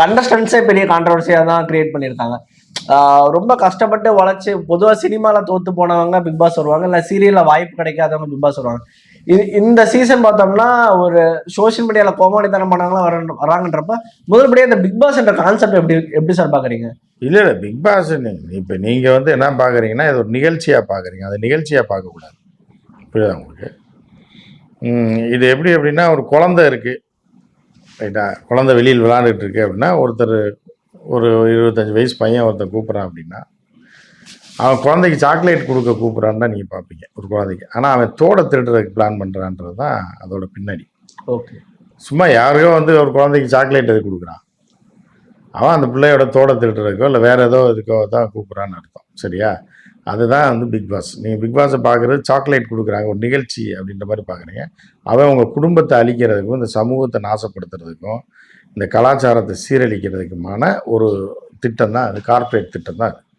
கண்டஸ்டன்ஸே பெரிய கான்ட்ரவர்சியாக தான் கிரியேட் பண்ணியிருக்காங்க. ரொம்ப கஷ்டப்பட்டு உழைச்சி பொதுவாக சினிமாவில் தோத்து போனவங்க பிக் பாஸ் வருவாங்க இல்லை சீரியலில் வாய்ப்பு கிடைக்காதவங்க பிக் பாஸ் வருவாங்க. இது இந்த சீசன் பார்த்தோம்னா ஒரு சோஷியல் மீடியாவில் கோமாளித்தனம் பண்ணவங்களாம் வர வராங்கன்றப்ப முதல்படியாக இந்த பிக் பாஸ் என்ற கான்செப்ட் எப்படி எப்படி சார் பார்க்குறீங்க? இல்லை இல்லை பிக் பாஸ் இப்போ நீங்கள் வந்து என்ன பார்க்குறீங்கன்னா இது ஒரு நிகழ்ச்சியாக பார்க்குறீங்க. அது நிகழ்ச்சியாக பார்க்கக்கூடாது. புரியுதா உங்களுக்கு? இது எப்படி அப்படின்னா ஒரு குழந்தை இருக்குது ரைட்டா குழந்தை வெளியில் விளாண்டுட்டு இருக்கு அப்படின்னா ஒருத்தர் ஒரு இருபத்தஞ்சி வயசு பையன் ஒருத்தர் கூப்பிட்றான் அப்படின்னா அவன் குழந்தைக்கு சாக்லேட் கொடுக்க கூப்பிட்றான்னு தான் நீங்கள் பார்ப்பீங்க ஒரு குழந்தைக்கு. ஆனால் அவன் தோட திருடுறதுக்கு பிளான் பண்ணுறான்றது தான் அதோட பின்னாடி. ஓகே. சும்மா யாருக்கோ வந்து ஒரு குழந்தைக்கு சாக்லேட் எது கொடுக்குறான்? அவன் அந்த பிள்ளையோட தோட திருடுறதுக்கோ இல்லை வேற ஏதோ இதுக்கோ தான் கூப்பிட்றான்னு அர்த்தம் சரியா? அதுதான் வந்து பிக் பாஸ் நீங்கள் பிக் பாஸை பார்க்குறது சாக்லேட் கொடுக்குறாங்க ஒரு நிகழ்ச்சி அப்படின்ற மாதிரி பார்க்குறீங்க. அவன் உங்கள் குடும்பத்தை அழிக்கிறதுக்கும் இந்த சமூகத்தை நாசப்படுத்துறதுக்கும் இந்த கலாச்சாரத்தை சீரழிக்கிறதுக்குமான ஒரு திட்டம் தான் அது கார்ப்பரேட் திட்டம் தான் அது.